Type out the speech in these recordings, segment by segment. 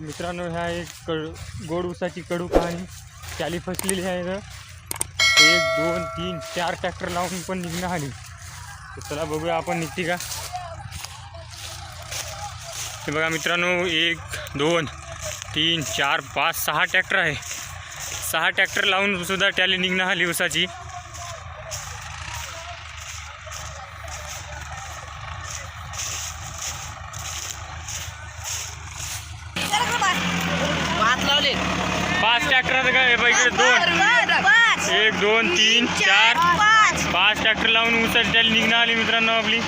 मित्रांनो ह्या एक कड गोड उसाची कडू कहाणी. चाली फसलेली आहे इथं एक दोन तीन चार ट्रॅक्टर लावून पण निघणं आली तर चला बघूया आपण निघते का? हे बघा मित्रांनो एक दोन तीन चार पाच सहा ट्रॅक्टर आहे. सहा ट्रॅक्टर लावून सुद्धा टॅली निघणं आली उसाची पाच लावले पाच ट्रॅक्टर इकडे दोन. एक दोन तीन चार. पाच. पाच ट्रॅक्टर लावून उसाची टॅली निघणं आली मित्रांनो आपली.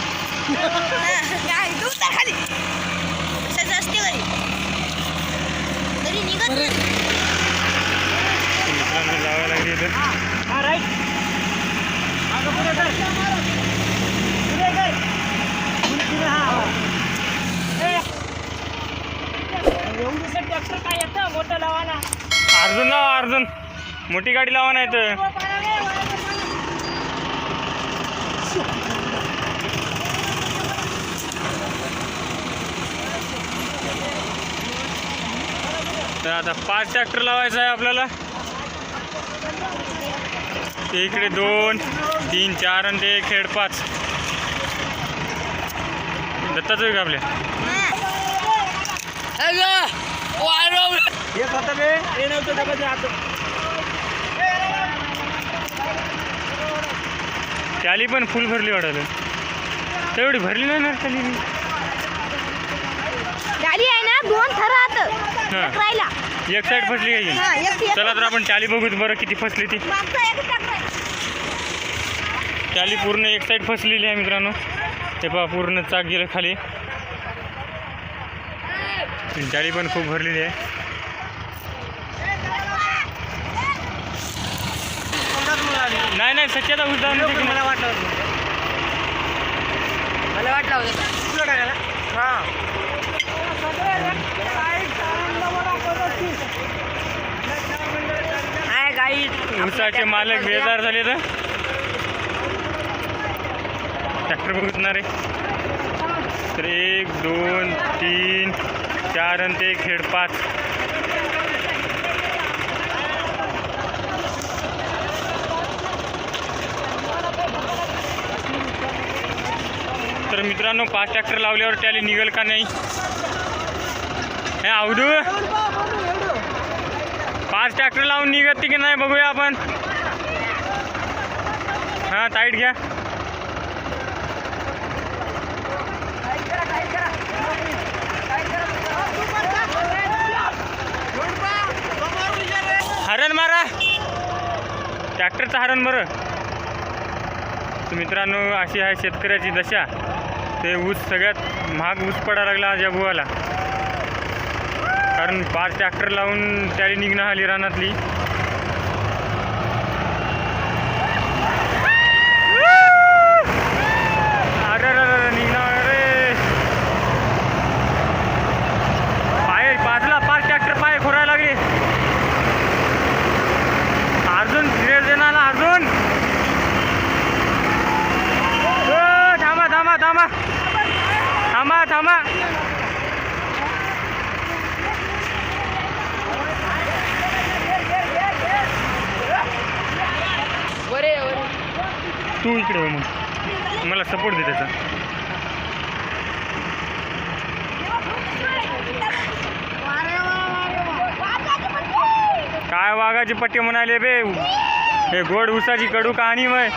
खाली. असते घरी तरी निघत नाही. मित्रांनो लावायला लागली इथं. ट्रॅक्टर काय येतं मोठं लावाना अर्जुन लावा अर्जुन. मोठी गाडी लावा नाही तर तर आता पाच ट्रॅक्टर लावायचं आहे आपल्याला. इकडे दोन तीन चार आणि ते खेड पाच. दत्ताच का आपल्या एक होतं बे हे नव्हतं डबाचं हात त्याली पण फुल भरली वाटायला तेवढी भरली नाही ना त्याली गाडी आहे ना दोन थरात हां. राहिला. एक साईड फसली हा एक- चला तर आपण टाली बघूत बरं किती फसली ती. टाली पूर्ण एक साईड फसलेली आहे मित्रांनो. ते पहा पूर्ण चाक गेलं खाली. टाली पण खूप भरलेली आहे. नाही नाही सच्च्याचा उद्या मला वाटलं होतं. मला वाटलं होतं. तुला टाकायला हां. गाई. उसाचे मालक बेजार झाले तर ट्रॅक्टर बघणार आहे. तर एक दोन तीन चार आणि ते खेड पाच. तर मित्रांनो पाच ट्रॅक्टर लावल्यावर त्याला निघेल का नाही? हे आवडू? पाच ट्रॅक्टर लावून निघत की नाही बघूया आपण. हां टाईट घ्या. हरण मारा. ट्रॅक्टरचं हरण बरं. मित्रांनो अशी आहे शेतकऱ्याची दशा. ते ऊस सगळ्यात महाग ऊस पडायला लागला आज या बुवाला. कारण पाच ट्रॅक्टर लावून त्याली निघणं आली रानातली अरे अरे अरे निघणार रे पाय बाजूला पाच ट्रॅक्टर पाय खोरायला लागले अर्जुन धीरे देणार ना अर्जुन ओ, थांबा थांबा थांबा थांबा थांबा वरे वरे तू इकडे हो मग. मला सपोर्ट दे त्याचा. काय वाघाची पट्टी म्हणाले बे? हे गोड उसाची कडू कहाणी मग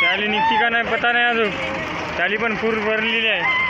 त्याली निघती का नाही पता नाही अजून. त्याली पण पूर भरलेली आहे.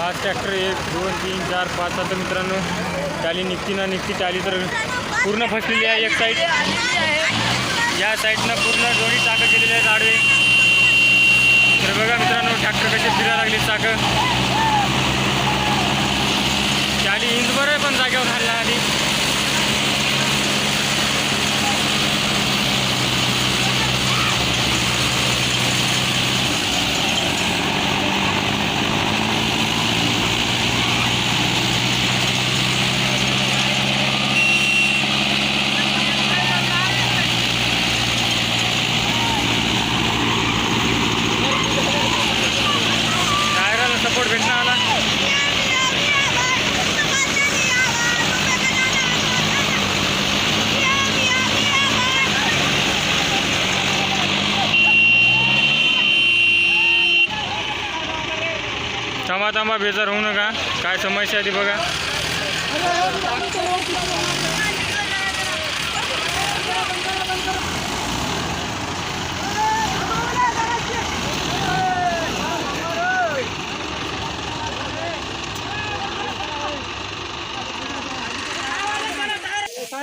पाच ट्रॅक्टर एक दोन तीन चार पाच आता मित्रांनो टाली निघती ना निघती टाली तर पूर्ण फसलेली आहे एक साईड या साईडनं पूर्ण दोन्ही चाकं केलेली आहेत आडवे. तर बघा मित्रांनो ट्रॅक्टर कसे फिरायला लागली चाकं. टाली इंच बरं आहे पण जागेवर घालला थांबा थांबा बेजार होऊ नका. काय समस्या आहे ती बघा.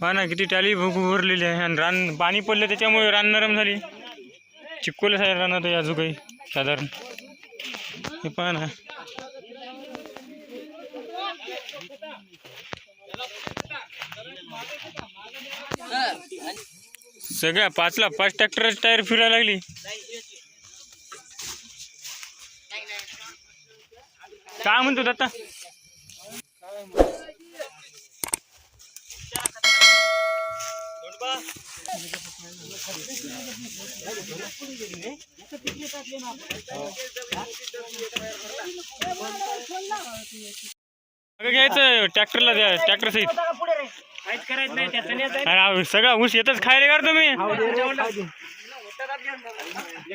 पहा ना किती टॅली भरलेली आहे. आणि रान पाणी पडलं त्याच्यामुळे रान नरम झाली. चिक्कोले आहे रान आहे अजून काही साधारण. हे पहा ना. सगळ्या पाचला पाच ट्रॅक्टर टायर फिरायला लागली. काय म्हणतो दत्ता मागं घ्यायचं ट्रॅक्टरला द्या ट्रॅक्टर सहित सगळा ऊस येतच खायला का तुम्ही?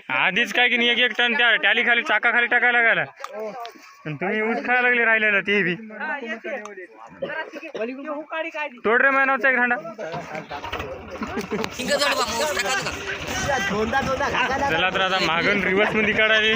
आधीच काय की नाही एक एक टन त्या टॅली खाली चाका खाली टाकायला लागला. तुम्ही ऊस खायला लागले राहिलेला ते बी. तोड रे मॅनवचा एक खांडा चला तर आता मागून रिवर्समध्ये काढायची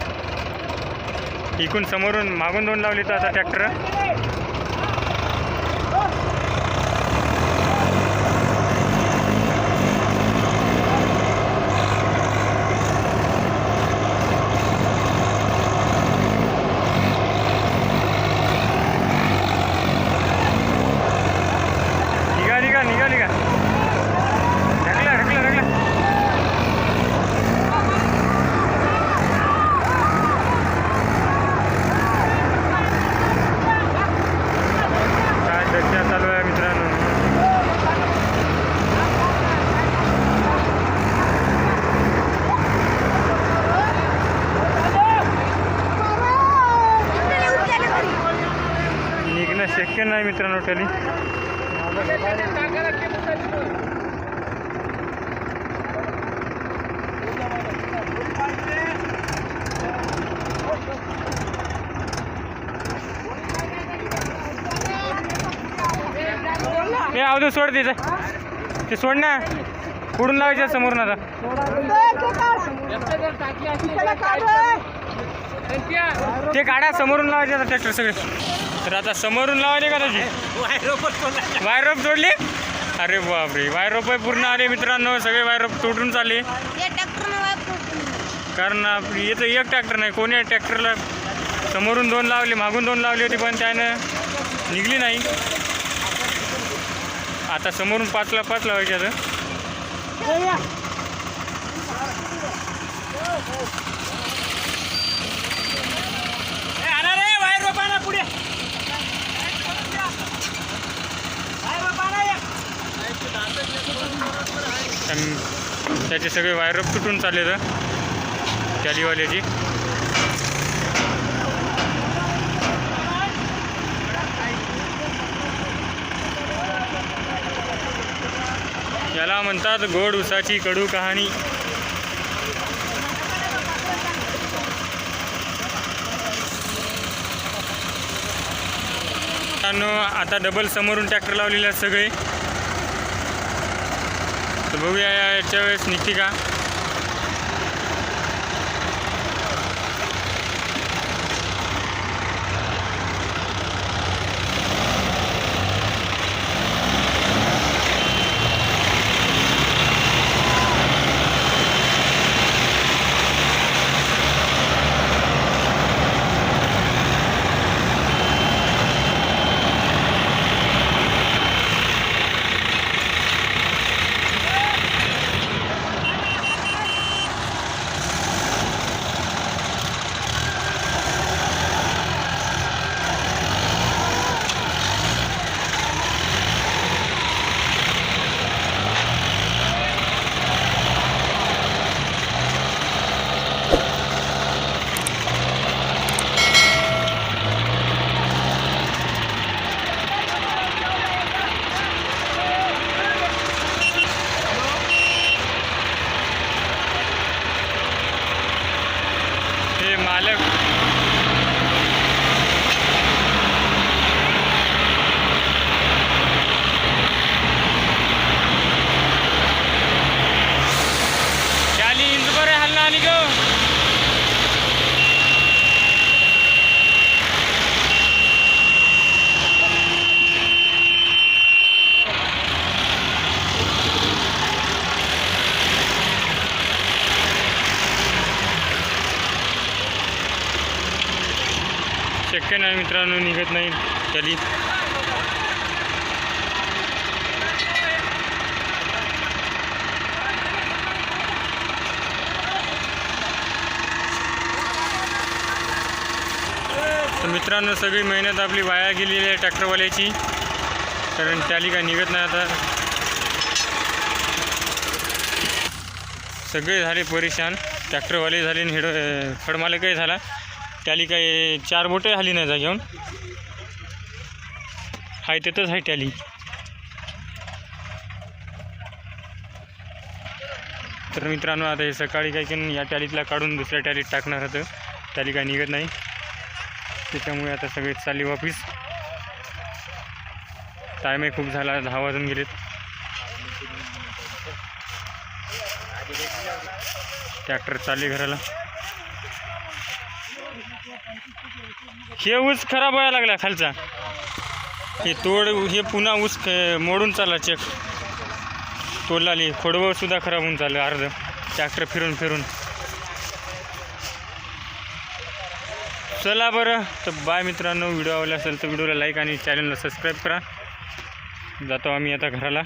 इकून समोरून मागून दोन लावली तर आता ट्रॅक्टर. शक्य नाही मित्रांनो टली हे अवधू सोड तिचं. ते सोड ना. पुढून लावायचं समोरून आता. ते काढा समोरून लावायचे आता ट्रॅक्टर सगळे. तर आता समोरून लावायचे का त्याची? वायरोप जोडली अरे बापरे वायरोप पूर्ण आले मित्रांनो सगळे वायरोप तोडून चालले. कारण आप- इथं एक ट्रॅक्टर नाही कोणी ट्रॅक्टरला समोरून दोन लावले मागून दोन लावली होती पण त्यानं निघली नाही. आता समोरून पाचला पाच लावायचे आता. पुढे आणि त्याचे सगळे वायर तुटून चालले तर टॅलीवाल्याची याला म्हणतात गोड उसाची कडू कहाणी. मित्रांनो आता डबल समोरून ट्रॅक्टर लावलेले आहेत सगळे. तर बघूया या- याच्या वेळेस निघते का? हे मालक शाली इंच बरे हल्ला आणि गो नाही मित्रांनो निघत नाही. त्याली तर मित्रांनो सगळी मेहनत आपली वाया गेलेली आहे ट्रॅक्टरवाल्याची. कारण त्याली काय निघत नाही आता. सगळे झाले परेशान. ट्रॅक्टरवाले झाले आणि हिड फडमालकही झाला. टॅली काय चार बोटे झाली नाही जागेऊन हाय तिथंच आहे टॅली. तर मित्रांनो आता हे सकाळी काय की या टॅलीतला काढून दुसऱ्या टॅलीत टाकणार होतं. टॅली काय निघत नाही. त्याच्यामुळे आता सगळे चालली वापिस टाईमही खूप झाला दहा वाजून गेलेत. ट्रॅक्टर चालले घराला. हे ऊस खराब व्हायला लागला खालचा. हे तोड हे पुन्हा ऊस मोडून चालला चेक तोडला खोडवं सुद्धा खराब होऊन चाललं अर्ध. ट्रॅक्टर फिरून फिरून. चला बरं. तर बाय मित्रांनो व्हिडिओ आवडला असेल तर व्हिडिओला लाईक आणि चॅनलला सबस्क्राईब करा. जातो आम्ही आता घराला.